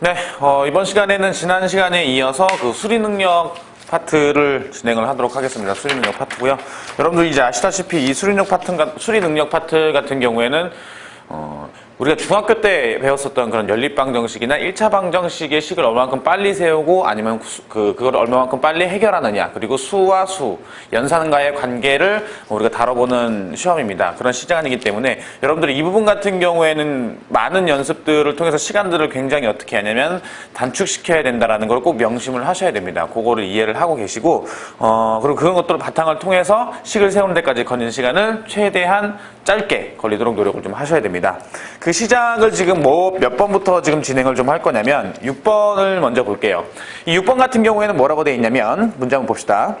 네, 어, 이번 시간에는 지난 시간에 이어서 그 수리 능력 파트를 진행을 하도록 하겠습니다. 수리 능력 파트고요. 여러분들 이제 아시다시피 이 수리 능력 파트, 수리 능력 파트 같은 경우에는 어, 우리가 중학교 때 배웠었던 그런 연립방 정식이나 1차 방 정식의 식을 얼마만큼 빨리 세우고 아니면 수- 그, 그걸 얼마만큼 빨리 해결하느냐 그리고 수와 수, 연산과의 관계를 우리가 다뤄보는 시험입니다. 그런 시간이기 때문에 여러분들이 이 부분 같은 경우에는 많은 연습들을 통해서 시간들을 굉장히 어떻게 하냐면 단축시켜야 된다라는 걸 꼭 명심을 하셔야 됩니다. 그거를 이해를 하고 계시고 어, 그리고 그런 것들을 바탕을 통해서 식을 세우는 데까지 걸리는 시간을 최대한 짧게 걸리도록 노력을 좀 하셔야 됩니다. 그 시작을 지금 뭐 몇 번부터 지금 진행을 좀 할 거냐면 6번을 먼저 볼게요. 이 6번 같은 경우에는 뭐라고 되어 있냐면 한번 봅시다.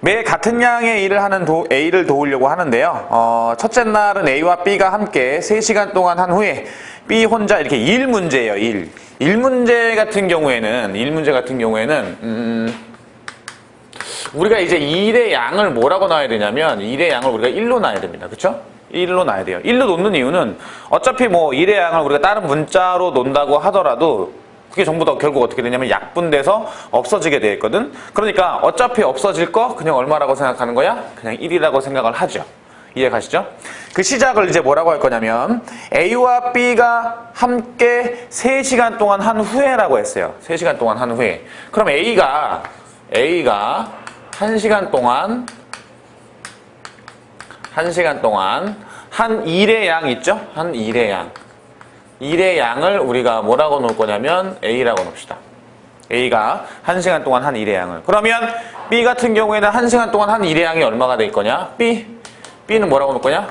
매일 같은 양의 일을 하는 도- A를 도우려고 하는데요. 어, 첫째 날은 A와 B가 함께 3시간 동안 한 후에 B 혼자 이렇게 일 문제예요. 일. 일 문제 같은 경우에는 일 문제 같은 경우에는 음, 우리가 이제 일의 양을 뭐라고 놔야 되냐면 일의 양을 우리가 1로 놔야 됩니다. 그렇죠? 1로 놔야 돼요. 1로 놓는 이유는 어차피 뭐 일의 양을 우리가 다른 문자로 놓는다고 하더라도 그게 전부 다 결국 어떻게 되냐면 약분돼서 없어지게 돼 있거든. 그러니까 어차피 없어질 거 그냥 얼마라고 생각하는 거야? 그냥 1이라고 생각을 하죠. 이해 가시죠? 그 시작을 이제 뭐라고 할 거냐면 A와 B가 함께 3시간 동안 한 후에라고 했어요. 3시간 동안 한 후에. 그럼 A가 A가 1시간 동안 1시간 동안 한 일의 양 있죠? 한 일의 양. 일의 양을 우리가 뭐라고 놓을 거냐면 A라고 놓읍시다. A가 1시간 동안 한 일의 양을. 그러면 B 같은 경우에는 1시간 동안 한 일의 양이 얼마가 될 거냐? B. B는 뭐라고 놓을 거냐?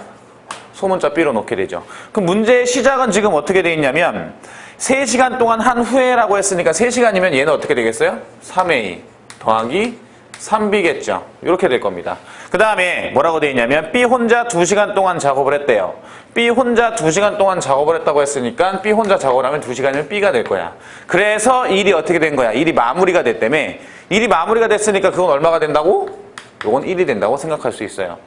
소문자 B로 놓게 되죠. 그럼 문제의 시작은 지금 어떻게 돼 있냐면 3시간 동안 한 후에라고 했으니까 3시간이면 얘는 어떻게 되겠어요? 3A 더하기 3B겠죠. 이렇게 될 겁니다. 그 다음에 뭐라고 돼 있냐면 B 혼자 2시간 동안 작업을 했대요. B 혼자 2시간 동안 작업을 했다고 했으니까 B 혼자 작업을 하면 2시간이면 B가 될 거야. 그래서 일이 어떻게 된 거야? 일이 마무리가 됐다며 일이 마무리가 됐으니까 그건 얼마가 된다고? 요건 1이 된다고 생각할 수 있어요.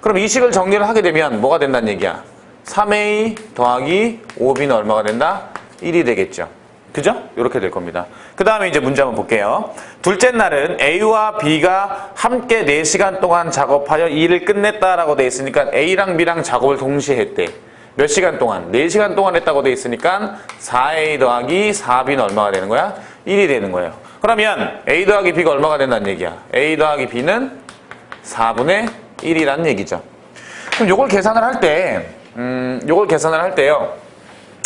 그럼 이 식을 정리를 하게 되면 뭐가 된다는 얘기야? 3A 더하기 5B는 얼마가 된다? 1이 되겠죠. 그죠? 이렇게 될 겁니다. 그 다음에 이제 문제 한번 볼게요. 둘째 날은 A와 B가 함께 4시간 동안 작업하여 일을 끝냈다라고 돼 있으니까 A랑 B랑 작업을 동시에 했대. 몇 시간 동안? 4시간 동안 했다고 돼 있으니까 4A 더하기 4B는 얼마가 되는 거야? 1이 되는 거예요. 그러면 A 더하기 B가 얼마가 된다는 얘기야? A 더하기 B는 4분의 1이라는 얘기죠. 그럼 요걸 계산을 할 때, 음, 요걸 계산을 할 때요.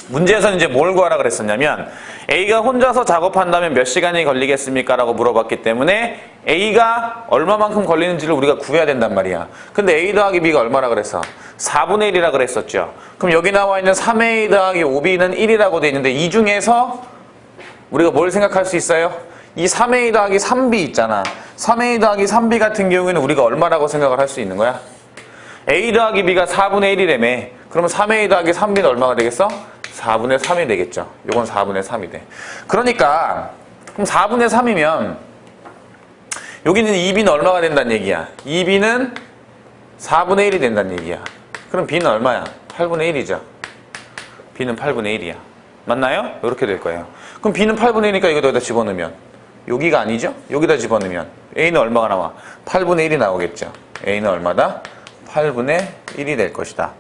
문제에서는 이제 뭘 구하라 그랬었냐면 A가 혼자서 작업한다면 몇 시간이 걸리겠습니까? 라고 물어봤기 때문에 A가 얼마만큼 걸리는지를 우리가 구해야 된단 말이야. 근데 A 더하기 B가 얼마라 그랬어? 4분의 1이라 그랬었죠. 그럼 여기 나와 있는 3A 더하기 5B는 1이라고 돼 있는데 이 중에서 우리가 뭘 생각할 수 있어요? 이 3A 더하기 3B 있잖아. 3A 더하기 3B 같은 경우에는 우리가 얼마라고 생각을 할 수 있는 거야? A 더하기 B가 4분의 1이라며. 그러면 3A 더하기 3B는 얼마가 되겠어? 4분의 3이 되겠죠. 요건 4분의 3이 돼. 그러니까 그럼 4분의 3이면 여기는 2B는 얼마가 된다는 얘기야? 2B는 4분의 1이 된다는 얘기야. 그럼 B는 얼마야? 8분의 1이죠. B는 8분의 1이야. 맞나요? 이렇게 될 거예요. 그럼 B는 8분의 1이니까 이거 여기다 집어넣으면 여기가 아니죠? 여기다 집어넣으면 A는 얼마가 나와? 8분의 1이 나오겠죠. A는 얼마다? 8분의 1이 될 것이다.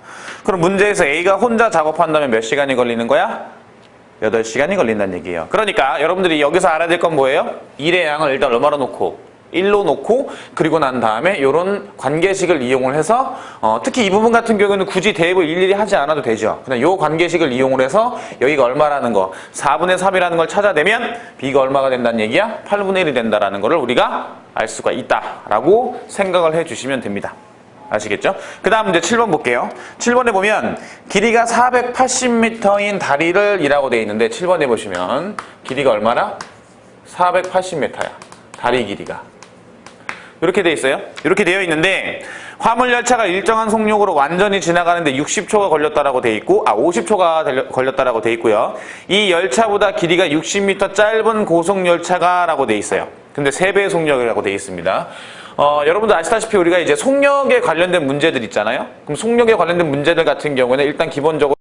그럼 문제에서 A가 혼자 작업한다면 몇 시간이 걸리는 거야? 8시간이 걸린다는 얘기예요. 그러니까 여러분들이 여기서 알아야 될 건 뭐예요? 일의 양을 일단 얼마로 놓고 1로 놓고 그리고 난 다음에 이런 관계식을 이용을 해서 어, 특히 이 부분 같은 경우는 굳이 대입을 일일이 하지 않아도 되죠. 그냥 이 관계식을 이용을 해서 여기가 얼마라는 거 4분의 3이라는 걸 찾아내면 B가 얼마가 된다는 얘기야? 8분의 1이 된다라는 거를 우리가 알 수가 있다라고 생각을 해 주시면 됩니다. 아시겠죠? 그 다음 이제 7번 볼게요. 7번에 보면 길이가 480m인 다리를 이라고 되어 있는데 7번에 보시면 길이가 얼마나? 480m야. 다리 길이가. 이렇게 되어 있어요. 이렇게 되어 있는데 화물 열차가 일정한 속력으로 완전히 지나가는데 60초가 걸렸다라고 돼 있고 아 50초가 걸렸다라고 돼 있고요. 이 열차보다 길이가 60m 짧은 고속 열차가라고 돼 있어요. 근데 3배의 속력이라고 돼 있습니다. 어, 여러분들 아시다시피 우리가 이제 속력에 관련된 문제들 있잖아요. 그럼 속력에 관련된 문제들 같은 경우에는 일단 기본적으로